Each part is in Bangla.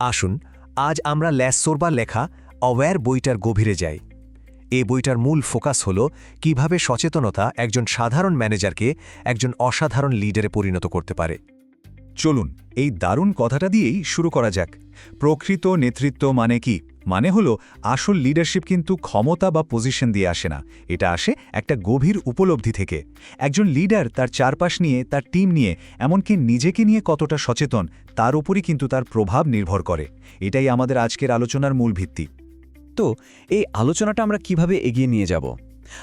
আসুন, আজ আমরা ল্যাসোরবা লেখা অওয়্যার বইটার গভীরে যাই। এ বইটার মূল ফোকাস হল কীভাবে সচেতনতা একজন সাধারণ ম্যানেজারকে একজন অসাধারণ লিডারে পরিণত করতে পারে। চলুন, এই দারুণ কথাটা দিয়েই শুরু করা যাক। প্রকৃত নেতৃত্ব মানে কি? মানে হলো, আসল লিডারশিপ কিন্তু ক্ষমতা বা পজিশন দিয়ে আসে না। এটা আসে একটা গভীর উপলব্ধি থেকে। একজন লিডার তার চারপাশ নিয়ে, তার টিম নিয়ে, এমনকি নিজেকে নিয়ে কতটা সচেতন, তার উপরই কিন্তু তার প্রভাব নির্ভর করে। এটাই আমাদের আজকের আলোচনার মূল ভিত্তি। তো, এই আলোচনাটা আমরা কীভাবে এগিয়ে নিয়ে যাব?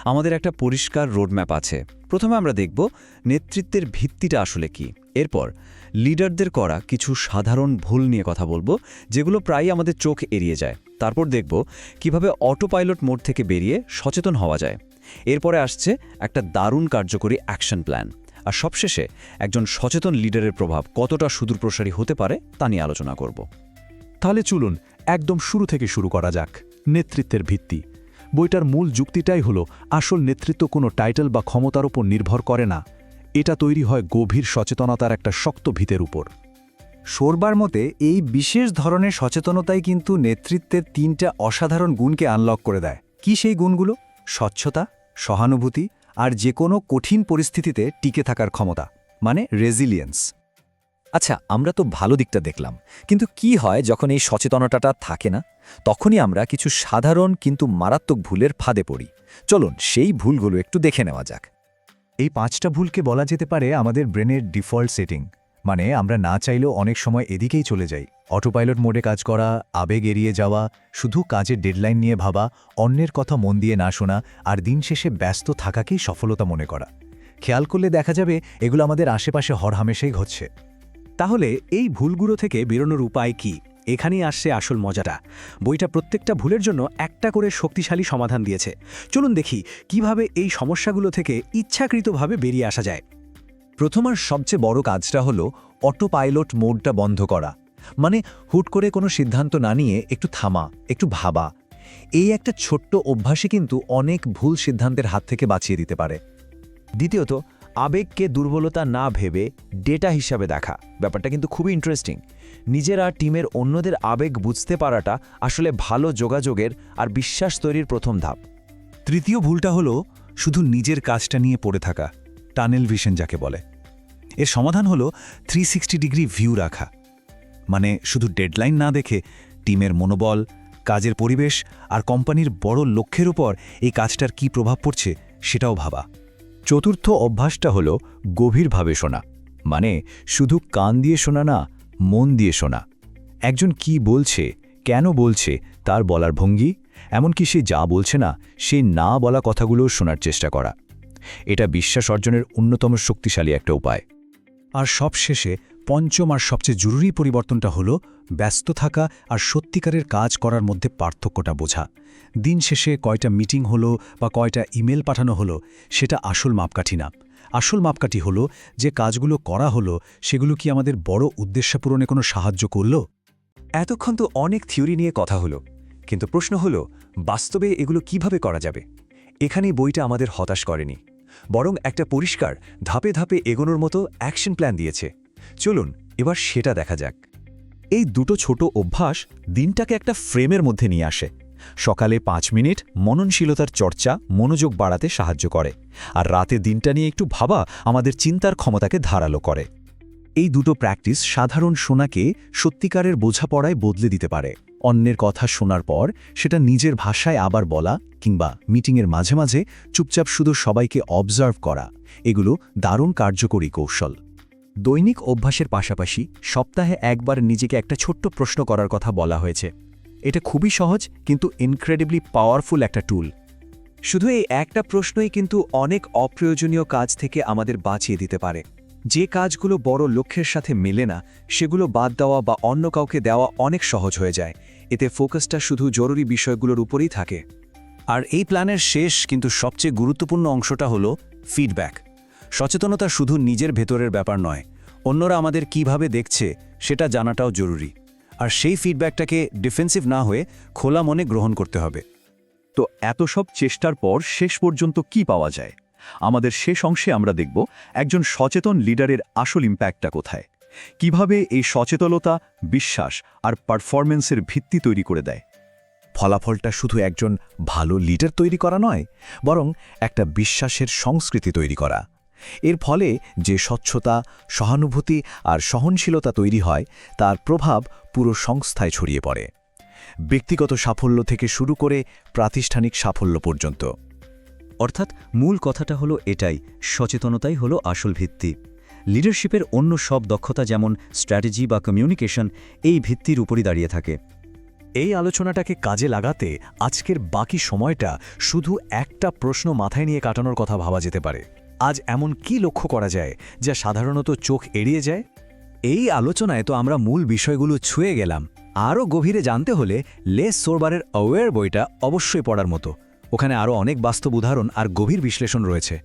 আমাদের একটা পরিষ্কার রোডম্যাপ আছে। প্রথমে আমরা দেখব নেতৃত্বের ভিত্তিটা আসলে কি। এরপর লিডারদের করা কিছু সাধারণ ভুল নিয়ে কথা বলব, যেগুলো প্রায়ই আমাদের চোখ এড়িয়ে যায়। তারপর দেখব কীভাবে অটো পাইলট মোড থেকে বেরিয়ে সচেতন হওয়া যায়। এরপরে আসছে একটা দারুণ কার্যকরী অ্যাকশন প্ল্যান আর সবশেষে একজন সচেতন লিডারের প্রভাব কতটা সুদূরপ্রসারী হতে পারে তা নিয়ে আলোচনা করব। তাহলে চলুন একদম শুরু থেকে শুরু করা যাক। নেতৃত্বের ভিত্তি। বইটার মূল যুক্তিটাই হল, আসল নেতৃত্ব কোনো টাইটেল বা ক্ষমতার উপর নির্ভর করে না। এটা তৈরি হয় গভীর সচেতনতার একটা শক্ত ভিতের উপর। সোরবার মতে, এই বিশেষ ধরনের সচেতনতাই কিন্তু নেতৃত্বের তিনটা অসাধারণ গুণকে আনলক করে দেয়। কি সেই গুণগুলো? স্বচ্ছতা, সহানুভূতি আর যে কোনো কঠিন পরিস্থিতিতে টিকে থাকার ক্ষমতা মানে রেজিলিয়েন্স আচ্ছা আমরা তো ভালো দিকটা দেখলাম, কিন্তু কি হয় যখন এই সচেতনতাটা থাকে না? তখনই আমরা কিছু সাধারণ কিন্তু মারাত্মক ভুলের ফাঁদে পড়ি। চলুন সেই ভুলগুলো একটু দেখে নেওয়া যাক। এই পাঁচটা ভুলকে বলা যেতে পারে আমাদের ব্রেনের ডিফল্ট সেটিং। মানে আমরা না চাইলেও অনেক সময় এদিকেই চলে যাই। অটোপাইলট মোডে কাজ করা, আবেগ এড়িয়ে যাওয়া, শুধু কাজের ডেডলাইন নিয়ে ভাবা, অন্যের কথা মন দিয়ে না শোনা, আর দিন শেষে ব্যস্ত থাকাকেই সফলতা মনে করা। খেয়াল করলে দেখা যাবে এগুলো আমাদের আশেপাশে হরহামেশাই ঘটছে। তাহলে এই ভুলগুলো থেকে বেরোনোর উপায় কি? এখানেই আসছে আসল মজাটা। বইটা প্রত্যেকটা ভুলের জন্য একটা করে শক্তিশালী সমাধান দিয়েছে। চলুন দেখি কীভাবে এই সমস্যাগুলো থেকে ইচ্ছাকৃতভাবে বেরিয়ে আসা যায়। প্রথম আর সবচেয়ে বড় কাজটা হলো অটো পাইলট মোডটা বন্ধ করা। মানে হুট করে কোনো সিদ্ধান্ত না নিয়ে একটু থামা, একটু ভাবা। এই একটা ছোট্ট অভ্যাসই কিন্তু অনেক ভুল সিদ্ধান্তের হাত থেকে বাঁচিয়ে দিতে পারে। দ্বিতীয়ত আবেগকে দুর্বলতা না ভেবে ডেটা হিসাবে দেখা। ব্যাপারটা কিন্তু খুবই ইন্টারেস্টিং নিজেরা টিমের অন্যদের আবেগ বুঝতে পারাটা আসলে ভালো যোগাযোগের আর বিশ্বাস তৈরির প্রথম ধাপ। তৃতীয় ভুলটা হলো শুধু নিজের কাজটা নিয়ে পড়ে থাকা, টানেল ভিশন যাকে বলে। এর সমাধান হলো থ্রি ডিগ্রি ভিউ রাখা। মানে শুধু ডেডলাইন না দেখে টিমের মনোবল, কাজের পরিবেশ আর কোম্পানির বড় লক্ষ্যের উপর এই কাজটার কি প্রভাব পড়ছে সেটাও ভাবা। চতুর্থ অভ্যাসটা হল গভীরভাবে শোনা। মানে শুধু কান দিয়ে শোনা না, মন দিয়ে শোনা। একজন কি বলছে, কেন বলছে, তার বলার ভঙ্গি, এমনকি সে যা বলছে না, সে না বলা কথাগুলো শোনার চেষ্টা করা। এটা বিশ্বাস অর্জনের অন্যতম শক্তিশালী একটা উপায়। আর সবশেষে পঞ্চম আর সবচেয়ে জরুরি পরিবর্তনটা হলো ব্যস্ত থাকা আর সত্যিকারের কাজ করার মধ্যে পার্থক্যটা বোঝা। দিন শেষে কয়টা মিটিং হলো বা কয়টা ইমেল পাঠানো হলো, সেটা আসল মাপকাঠি না। আসল মাপকাঠি হলো, যে কাজগুলো করা হলো, সেগুলো কি আমাদের বড় উদ্দেশ্য পূরণে কোনো সাহায্য করল? এতক্ষণ তো অনেক থিওরি নিয়ে কথা হলো, কিন্তু প্রশ্ন হলো, বাস্তবে এগুলো কীভাবে করা যাবে? এখানেই বইটা আমাদের হতাশ করেনি। বরং একটা পরিষ্কার, ধাপে ধাপে এগোনোর মতো অ্যাকশন প্ল্যান দিয়েছে। চলুন, এবার সেটা দেখা যাক। এই দুটো ছোট অভ্যাস দিনটাকে একটা ফ্রেমের মধ্যে নিয়ে আসে। সকালে পাঁচ মিনিট মননশীলতার চর্চা মনোযোগ বাড়াতে সাহায্য করে আর রাতে দিনটা নিয়ে একটু ভাবা আমাদের চিন্তার ক্ষমতাকে ধারালো করে। এই দুটো প্র্যাকটিস সাধারণ শোনাকে সত্যিকারের বোঝাপড়ায় বদলে দিতে পারে। অন্যের কথা শোনার পর সেটা নিজের ভাষায় আবার বলা কিংবা মিটিংয়ের মাঝে মাঝে চুপচাপ শুধু সবাইকে অবজার্ভ করা, এগুলো দারুণ কার্যকরী কৌশল। দৈনিক অভ্যাসের পাশাপাশি সপ্তাহে একবার নিজেকে একটা ছোট্ট প্রশ্ন করার কথা বলা হয়েছে। এটা খুবই সহজ, কিন্তু ইনক্রেডিবলি পাওয়ারফুল একটা টুল শুধু এই একটা প্রশ্নই কিন্তু অনেক অপ্রয়োজনীয় কাজ থেকে আমাদের বাঁচিয়ে দিতে পারে। যে কাজগুলো বড় লক্ষ্যের সাথে মেলে না, সেগুলো বাদ দেওয়া বা অন্য কাউকে দেওয়া অনেক সহজ হয়ে যায়। এতে ফোকাসটা শুধু জরুরি বিষয়গুলোর উপরেই থাকে। আর এই প্ল্যানের শেষ, কিন্তু সবচেয়ে গুরুত্বপূর্ণ অংশটা হলো ফিডব্যাক সচেতনতা শুধু নিজের ভেতরের ব্যাপার নয়, অন্যরা আমাদের কীভাবে দেখছে সেটা জানাটাও জরুরি। আর সেই ফিডব্যাকটাকে ডিফেন্সিভ না হয়ে খোলা মনে গ্রহণ করতে হবে। তো এত সব চেষ্টার পর শেষ পর্যন্ত কি পাওয়া যায়? আমাদের শেষ অংশে আমরা দেখব একজন সচেতন লিডারের আসল ইম্প্যাক্টটা কোথায়। কীভাবে এই সচেতনতা, বিশ্বাস আর পারফরমেন্সের ভিত্তি তৈরি করে দেয়? ফলাফলটা শুধু একজন ভালো লিডার তৈরি করা নয়, বরং একটা বিশ্বাসের সংস্কৃতি তৈরি করা। এর ফলে যে স্বচ্ছতা, সহানুভূতি আর সহনশীলতা তৈরি হয়, তার প্রভাব পুরো সংস্থায় ছড়িয়ে পড়ে। ব্যক্তিগত সাফল্য থেকে শুরু করে প্রাতিষ্ঠানিক সাফল্য পর্যন্ত। অর্থাৎ মূল কথাটা হলো এটাই, সচেতনতাই হলো আসল ভিত্তি। লিডারশিপের অন্য সব দক্ষতা যেমন স্ট্র্যাটেজি বা কমিউনিকেশন, এই ভিত্তির উপরই দাঁড়িয়ে থাকে। এই আলোচনাটাকে কাজে লাগাতে আজকের বাকি সময়টা শুধু একটা প্রশ্ন মাথায় নিয়ে কাটানোর কথা ভাবা যেতে পারে। আজ এমন কি লক্ষ্য করা যায় যা সাধারণত চোখ এড়িয়ে যায়? এই আলোচনায় তো আমরা মূল বিষয়গুলো ছুঁয়ে গেলাম। আরও গভীরে জানতে হলে লেস সোরবারের অওয়্যার বইটা অবশ্যই পড়ার মতো। ওখানে আরও অনেক বাস্তব উদাহরণ আর গভীর বিশ্লেষণ রয়েছে।